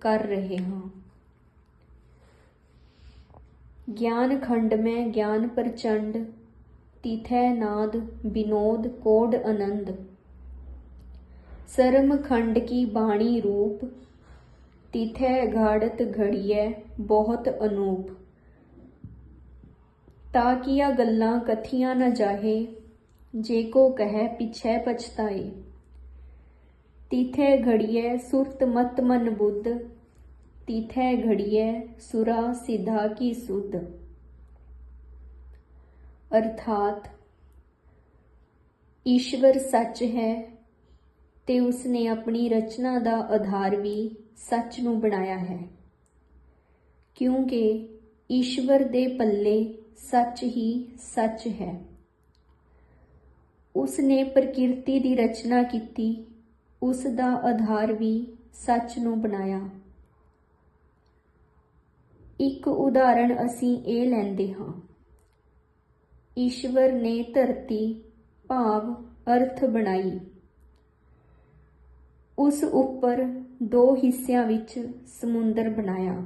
ਕਰ ਰਹੇ ਹਾਂ। ਗਿਆਨ ਖੰਡ ਮੈਂ ਗਿਆਨ ਪ੍ਰਚੰਡ, ਤਿਥੈ ਨਾਦ ਵਿਨੋਦ ਕੋਡ ਆਨੰਦ ਸਰਮ ਖੰਡ ਕੀ ਬਾਣੀ ਰੂਪ, ਤਿਥੈ ਘਾੜਤ ਘੜੀਐ ਬਹੁਤ ਅਨੂਪ। ਤਾਂ ਕੀਆ ਗੱਲਾਂ ਕਥੀਆਂ ਨਾ ਜਾਹੇ, ਜੇ ਕੋ ਕਹੈ ਪਿਛੈ ਪਛਤਾਏ। ਤਿਥੈ ਘੜੀਐ ਸੁਰਤ ਮਤ ਮਨ ਬੁੱਧ, ਤਿਥੈ ਘੜੀਐ ਸੁਰਾ ਸਿਧਾ ਕੀ ਸੁਧ। ਅਰਥਾਤ, ਈਸ਼ਵਰ ਸੱਚ ਹੈ, ਤੇ ਉਸਨੇ ਆਪਣੀ ਰਚਨਾ ਦਾ ਆਧਾਰ ਵੀ ਸੱਚ ਨੂੰ ਬਣਾਇਆ ਹੈ। ਕਿਉਂਕਿ ਈਸ਼ਵਰ ਦੇ ਪੱਲੇ ਸੱਚ ਹੀ ਸੱਚ ਹੈ। ਉਸਨੇ ਪ੍ਰਕਿਰਤੀ ਦੀ ਰਚਨਾ ਕੀਤੀ ਉਸ ਦਾ ਆਧਾਰ ਵੀ ਸੱਚ ਨੂੰ ਬਣਾਇਆ। ਇੱਕ ਉਦਾਹਰਣ ਅਸੀਂ ਇਹ ਲੈਂਦੇ ਹਾਂ। ਈਸ਼ਵਰ ਨੇ ਧਰਤੀ ਭਾਵ ਅਰਥ ਬਣਾਈ। ਉਸ ਉੱਪਰ ਦੋ ਹਿੱਸਿਆਂ ਵਿੱਚ ਸਮੁੰਦਰ ਬਣਾਇਆ।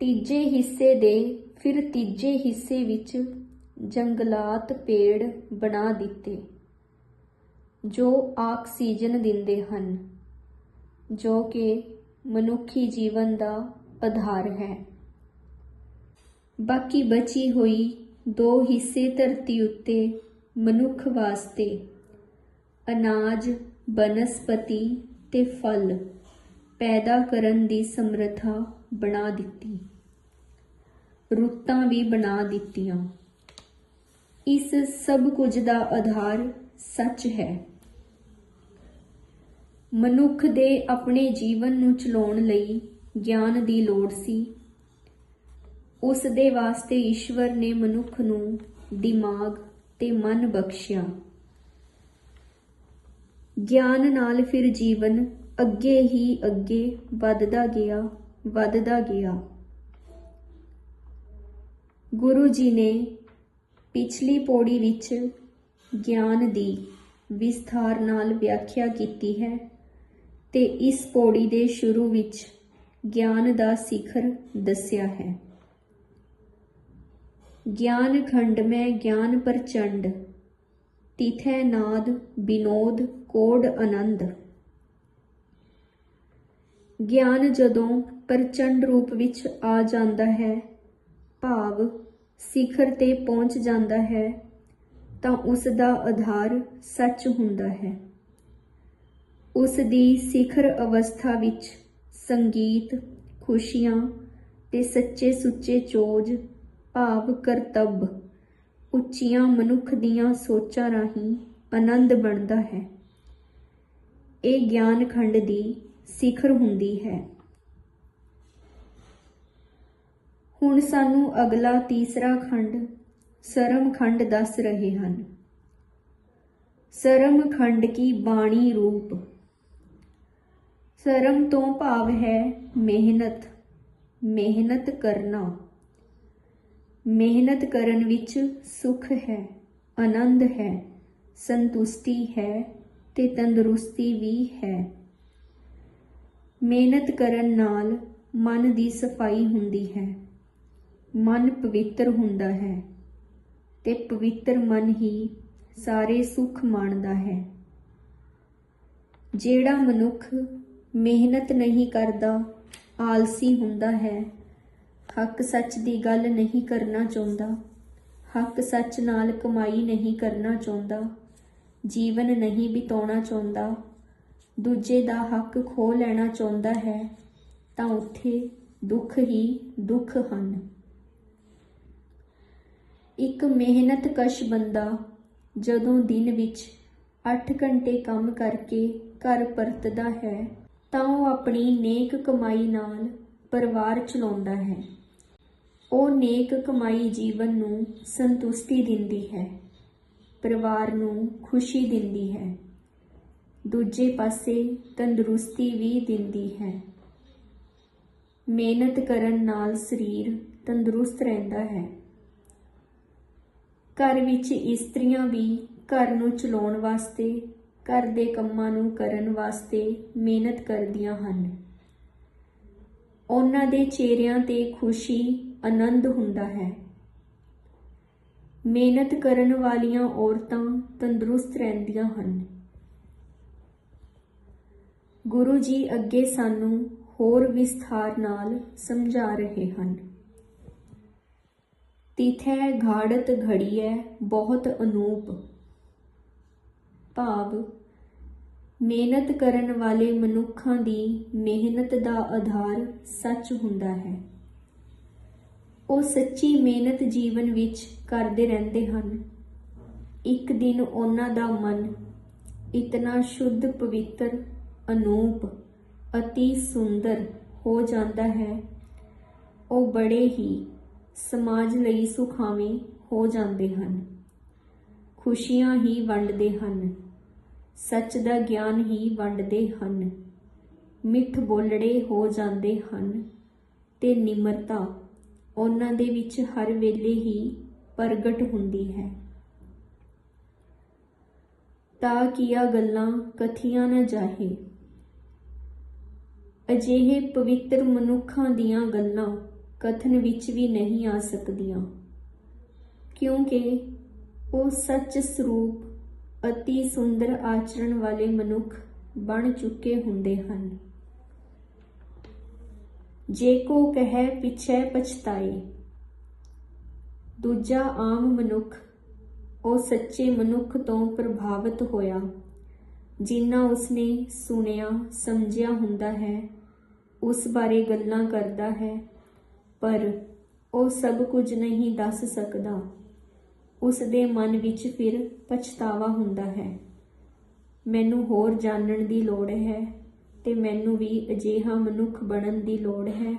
ਤੀਜੇ ਹਿੱਸੇ ਦੇ ਫਿਰ ਤੀਜੇ ਹਿੱਸੇ ਵਿੱਚ ਜੰਗਲਾਤ ਪੇੜ ਬਣਾ ਦਿੱਤੇ। ਜੋ ਆਕਸੀਜਨ ਦਿੰਦੇ ਹਨ, ਜੋ ਕਿ ਮਨੁੱਖੀ ਜੀਵਨ ਦਾ ਆਧਾਰ ਹੈ। ਬਾਕੀ ਬਚੀ ਹੋਈ ਦੋ ਹਿੱਸੇ ਧਰਤੀ ਉੱਤੇ ਮਨੁੱਖ ਵਾਸਤੇ, ਅਨਾਜ, ਬਨਸਪਤੀ ਤੇ ਫਲ ਪੈਦਾ ਕਰਨ ਦੀ ਸਮਰੱਥਾ ਬਣਾ ਦਿੱਤੀ। ਰੁੱਤਾਂ ਵੀ ਬਣਾ ਦਿੱਤੀਆਂ। ਇਸ ਸਭ ਕੁਝ ਦਾ ਆਧਾਰ ਸੱਚ ਹੈ। ਮਨੁੱਖ ਦੇ ਆਪਣੇ ਜੀਵਨ ਨੂੰ ਚਲਾਉਣ ਲਈ ਗਿਆਨ ਦੀ ਲੋੜ ਸੀ। ਉਸ ਦੇ ਵਾਸਤੇ ਈਸ਼ਵਰ ਨੇ ਮਨੁੱਖ ਨੂੰ ਦਿਮਾਗ ਤੇ ਮਨ ਬਖਸ਼ਿਆ। ਗਿਆਨ ਨਾਲ ਫਿਰ ਜੀਵਨ ਅੱਗੇ ਹੀ ਅੱਗੇ ਵੱਧਦਾ ਗਿਆ ਵੱਧਦਾ ਗਿਆ। ਗੁਰੂ ਜੀ ਨੇ ਪਿਛਲੀ ਪੌੜੀ ਵਿੱਚ ਗਿਆਨ ਦੀ ਵਿਸਥਾਰ ਨਾਲ ਵਿਆਖਿਆ ਕੀਤੀ ਹੈ। ਤੇ ਇਸ ਪੌੜੀ ਦੇ ਸ਼ੁਰੂ ਵਿੱਚ ਗਿਆਨ ਦਾ ਸਿਖਰ ਦੱਸਿਆ ਹੈ। ਗਿਆਨ ਖੰਡ ਮੈਂ ਗਿਆਨ ਪ੍ਰਚੰਡ, ਤਿਥੈ ਨਾਦ ਵਿਨੋਦ ਕੋਡ ਆਨੰਦ। ਗਿਆਨ ਜਦੋਂ ਪ੍ਰਚੰਡ ਰੂਪ ਵਿੱਚ ਆ ਜਾਂਦਾ ਹੈ, ਭਾਵ ਸਿਖਰ ਤੇ ਪਹੁੰਚ ਜਾਂਦਾ ਹੈ, ਤਾਂ ਉਸ ਦਾ ਆਧਾਰ ਸੱਚ ਹੁੰਦਾ ਹੈ। ਉਸ ਦੀ ਸਿਖਰ ਅਵਸਥਾ ਵਿੱਚ ਸੰਗੀਤ, ਖੁਸ਼ੀਆਂ ਤੇ ਸੱਚੇ ਸੁੱਚੇ ਚੋਜ, ਭਾਵ ਕਰਤੱਵ ਉੱਚੀਆਂ ਮਨੁੱਖ ਦੀਆਂ ਸੋਚਾਂ ਰਾਹੀਂ ਆਨੰਦ ਬਣਦਾ ਹੈ। ਇਹ ਗਿਆਨ ਖੰਡ ਦੀ ਸਿਖਰ ਹੁੰਦੀ ਹੈ। ਹੁਣ ਸਾਨੂੰ ਅਗਲਾ ਤੀਸਰਾ ਖੰਡ, ਸਰਮ ਖੰਡ ਦੱਸ ਰਹੇ ਹਨ। ਸਰਮ ਖੰਡ ਕੀ ਬਾਣੀ ਰੂਪ? ਸਰਮ ਤੋਂ ਭਾਵ ਹੈ ਮਿਹਨਤ ਮਿਹਨਤ ਕਰਨਾ। ਮਿਹਨਤ ਕਰਨ ਵਿੱਚ ਸੁਖ ਹੈ, ਆਨੰਦ ਹੈ, ਸੰਤੁਸ਼ਟੀ ਹੈ ਤੇ ਤੰਦਰੁਸਤੀ ਵੀ ਹੈ। ਮਿਹਨਤ ਕਰਨ ਨਾਲ ਮਨ ਦੀ ਸਫ਼ਾਈ ਹੁੰਦੀ ਹੈ। ਮਨ ਪਵਿੱਤਰ ਹੁੰਦਾ ਹੈ ਤੇ ਪਵਿੱਤਰ ਮਨ ਹੀ ਸਾਰੇ ਸੁੱਖ ਮਾਣਦਾ ਹੈ। ਜਿਹੜਾ ਮਨੁੱਖ ਮਿਹਨਤ ਨਹੀਂ ਕਰਦਾ, ਆਲਸੀ ਹੁੰਦਾ ਹੈ। ਹੱਕ ਸੱਚ ਦੀ ਗੱਲ ਨਹੀਂ ਕਰਨਾ ਚਾਹੁੰਦਾ। ਹੱਕ ਸੱਚ ਨਾਲ ਕਮਾਈ ਨਹੀਂ ਕਰਨਾ ਚਾਹੁੰਦਾ। ਜੀਵਨ ਨਹੀਂ ਬਿਤਾਉਣਾ ਚਾਹੁੰਦਾ। ਦੂਜੇ ਦਾ ਹੱਕ ਖੋ ਲੈਣਾ ਚਾਹੁੰਦਾ ਹੈ, ਤਾਂ ਉੱਥੇ ਦੁੱਖ ਹੀ ਦੁੱਖ ਹਨ। ਇੱਕ ਮਿਹਨਤ ਕਸ਼ ਬੰਦਾ ਜਦੋਂ ਦਿਨ ਵਿੱਚ 8 ਘੰਟੇ ਕੰਮ ਕਰਕੇ ਘਰ ਪਰਤਦਾ ਹੈ ਤਾਂ ਉਹ ਆਪਣੀ ਨੇਕ ਕਮਾਈ ਨਾਲ ਪਰਿਵਾਰ ਚਲਾਉਂਦਾ ਹੈ। ਉਹ ਨੇਕ ਕਮਾਈ ਜੀਵਨ ਨੂੰ ਸੰਤੁਸ਼ਟੀ ਦਿੰਦੀ ਹੈ, ਪਰਿਵਾਰ ਨੂੰ ਖੁਸ਼ੀ ਦਿੰਦੀ ਹੈ। ਦੂਜੇ ਪਾਸੇ ਤੰਦਰੁਸਤੀ ਵੀ ਦਿੰਦੀ ਹੈ। ਮਿਹਨਤ ਕਰਨ ਨਾਲ ਸਰੀਰ ਤੰਦਰੁਸਤ ਰਹਿੰਦਾ ਹੈ। ਘਰ ਵਿੱਚ ਇਸਤਰੀਆਂ ਵੀ ਘਰ ਨੂੰ ਚਲਾਉਣ ਵਾਸਤੇ ਘਰ ਦੇ ਕੰਮਾਂ ਨੂੰ ਕਰਨ ਵਾਸਤੇ ਮਿਹਨਤ ਕਰਦੀਆਂ ਹਨ। ਉਹਨਾਂ ਦੇ ਚਿਹਰਿਆਂ ਤੇ ਖੁਸ਼ੀ ਆਨੰਦ ਹੁੰਦਾ ਹੈ। ਮਿਹਨਤ ਕਰਨ ਵਾਲੀਆਂ ਔਰਤਾਂ ਤੰਦਰੁਸਤ ਰਹਿੰਦੀਆਂ ਹਨ। ਗੁਰੂ ਜੀ ਅੱਗੇ ਸਾਨੂੰ ਹੋਰ ਵਿਸਥਾਰ ਨਾਲ ਸਮਝਾ ਰਹੇ ਹਨ। ਤਿਥੈ ਘਾੜਤ ਘੜੀਐ ਬਹੁਤ ਅਨੂਪ। ਭਾਵ, ਮਿਹਨਤ ਕਰਨ ਵਾਲੇ ਮਨੁੱਖਾਂ ਦੀ ਮਿਹਨਤ ਦਾ ਆਧਾਰ ਸੱਚ ਹੁੰਦਾ ਹੈ। ਉਹ ਸੱਚੀ ਮਿਹਨਤ ਜੀਵਨ ਵਿੱਚ ਕਰਦੇ ਰਹਿੰਦੇ ਹਨ। ਇੱਕ ਦਿਨ ਉਹਨਾਂ ਦਾ ਮਨ ਇਤਨਾ ਸ਼ੁੱਧ, ਪਵਿੱਤਰ, ਅਨੂਪ ਅਤੀ ਸੁੰਦਰ ਹੋ ਜਾਂਦਾ ਹੈ, ਉਹ ਬੜੇ ਹੀ ਸਮਾਜ ਲਈ ਸੁਖਾਵੇਂ ਹੋ ਜਾਂਦੇ ਹਨ। ਖੁਸ਼ੀਆਂ ਹੀ ਵੰਡਦੇ ਹਨ, ਸੱਚ ਦਾ ਗਿਆਨ ਹੀ ਵੰਡਦੇ ਹਨ। ਮਿੱਠ ਬੋਲੜੇ ਹੋ ਜਾਂਦੇ ਹਨ ਤੇ ਨਿਮਰਤਾ ਉਹਨਾਂ ਦੇ ਵਿੱਚ ਹਰ ਵੇਲੇ ਹੀ ਪ੍ਰਗਟ ਹੁੰਦੀ ਹੈ। ਤਾਂ ਕੀਆ ਗੱਲਾਂ ਕਥੀਆਂ ਨਾ ਜਾਹੇ? ਅਜਿਹੇ ਪਵਿੱਤਰ ਮਨੁੱਖਾਂ ਦੀਆਂ ਗੱਲਾਂ ਕਥਨ ਵਿੱਚ ਵੀ ਨਹੀਂ ਆ ਸਕਦੀਆਂ, ਕਿਉਂਕਿ ਉਹ ਸੱਚ ਸਰੂਪ ਅਤੀ ਸੁੰਦਰ ਆਚਰਣ ਵਾਲੇ ਮਨੁੱਖ ਬਣ ਚੁੱਕੇ ਹੁੰਦੇ ਹਨ। ਜੇ ਕੋ ਕਹੈ ਪਿਛੈ ਪਛਤਾਏ, ਦੂਜਾ ਆਮ ਮਨੁੱਖ, ਉਹ ਸੱਚੇ ਮਨੁੱਖ ਤੋਂ ਪ੍ਰਭਾਵਿਤ ਹੋਇਆ, ਜਿੰਨਾ ਉਸਨੇ ਸੁਣਿਆ, ਸਮਝਿਆ ਹੁੰਦਾ ਹੈ, ਉਸ ਬਾਰੇ ਗੱਲਾਂ ਕਰਦਾ ਹੈ, ਪਰ ਉਹ ਸਭ ਕੁਝ ਨਹੀਂ ਦੱਸ ਸਕਦਾ। ਉਸ ਦੇ ਮਨ ਵਿੱਚ ਫਿਰ ਪਛਤਾਵਾ ਹੁੰਦਾ ਹੈ। ਮੈਨੂੰ ਹੋਰ ਜਾਣਨ ਦੀ ਲੋੜ ਹੈ ਤੇ ਮੈਨੂੰ ਵੀ ਅਜਿਹਾ ਮਨੁੱਖ ਬਣਨ ਦੀ ਲੋੜ ਹੈ।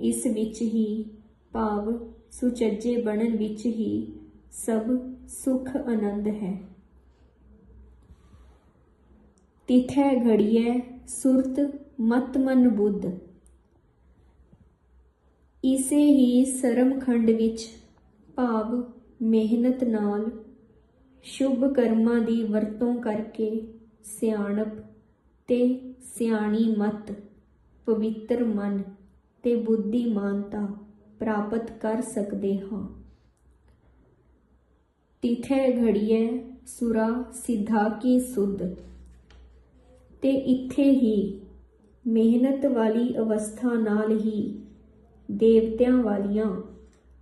ਇਸ ਵਿੱਚ ਹੀ ਭਾਵ ਸੁਚੱਜੇ ਬਣਨ ਵਿੱਚ ਹੀ ਸਭ ਸੁਖ ਆਨੰਦ ਹੈ। ਤਿਥੈ ਘੜੀਐ ਸੁਰਤ ਮਤ ਮਨ ਬੁੱਧ। ਇਸੇ ਹੀ ਸਰਮਖੰਡ ਵਿੱਚ ਭਾਵ ਮਿਹਨਤ ਨਾਲ ਸ਼ੁਭ ਕਰਮਾਂ ਦੀ ਵਰਤੋਂ ਕਰਕੇ ਸਿਆਣਪ ਤੇ ਸਿਆਣੀ ਮਤ, ਪਵਿੱਤਰ ਮਨ ਤੇ ਬੁੱਧੀਮਾਨਤਾ ਪ੍ਰਾਪਤ ਕਰ ਸਕਦੇ ਹਾਂ। ਤਿਥੈ ਘੜੀਐ ਸੁਰਾ ਸਿਧਾ ਕੀ ਸੁਧ। ਤੇ ਇੱਥੇ ਹੀ ਮਿਹਨਤ ਵਾਲੀ ਅਵਸਥਾ ਨਾਲ ਹੀ ਦੇਵਤਿਆਂ ਵਾਲੀਆਂ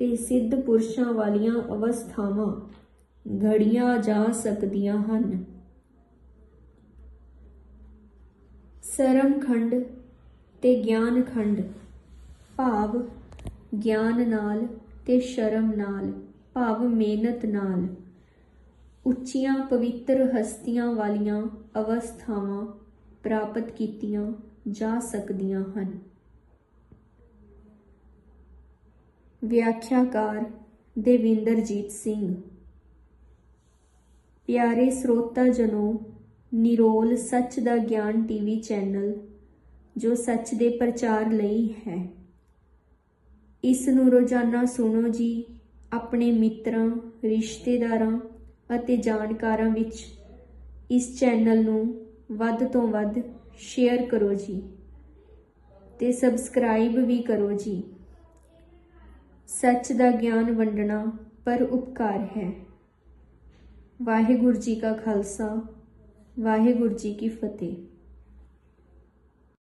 ਤੇ ਸਿੱਧ ਪੁਰਸ਼ਾਂ ਵਾਲੀਆਂ ਅਵਸਥਾਵਾਂ ਘੜੀਆਂ ਜਾ ਸਕਦੀਆਂ ਹਨ। ਸਰਮ ਖੰਡ ਤੇ ਗਿਆਨ ਖੰਡ ਭਾਵ ਗਿਆਨ ਨਾਲ ਤੇ ਸ਼ਰਮ ਨਾਲ, ਭਾਵ ਮਿਹਨਤ ਨਾਲ, ਉੱਚੀਆਂ ਪਵਿੱਤਰ ਹਸਤੀਆਂ ਵਾਲੀਆਂ ਅਵਸਥਾਵਾਂ ਪ੍ਰਾਪਤ ਕੀਤੀਆਂ ਜਾ ਸਕਦੀਆਂ ਹਨ। ਵਿਆਖਿਆਕਾਰ ਦੇਵਿੰਦਰਜੀਤ ਸਿੰਘ। ਪਿਆਰੇ ਸਰੋਤਾ ਜਨੋ, ਨਿਰੋਲ ਸੱਚ ਦਾ ਗਿਆਨ ਟੀਵੀ ਚੈਨਲ, ਜੋ ਸੱਚ ਦੇ ਪ੍ਰਚਾਰ ਲਈ ਹੈ। ਇਸ ਨੂੰ ਰੋਜ਼ਾਨਾ ਸੁਣੋ ਜੀ, ਆਪਣੇ ਮਿੱਤਰਾਂ, ਰਿਸ਼ਤੇਦਾਰਾਂ ਅਤੇ ਜਾਣਕਾਰਾਂ ਵਿੱਚ ਇਸ ਚੈਨਲ ਨੂੰ ਵੱਧ ਤੋਂ ਵੱਧ ਸ਼ੇਅਰ ਕਰੋ ਜੀ ਤੇ ਸਬਸਕ੍ਰਾਈਬ ਵੀ ਕਰੋ ਜੀ। ਸੱਚ ਦਾ ਗਿਆਨ ਵੰਡਣਾ ਪਰ ਉਪਕਾਰ ਹੈ। ਵਾਹਿਗੁਰੂ ਜੀ ਕਾ ਖਾਲਸਾ, ਵਾਹਿਗੁਰੂ ਜੀ ਕੀ ਫਤਿਹ।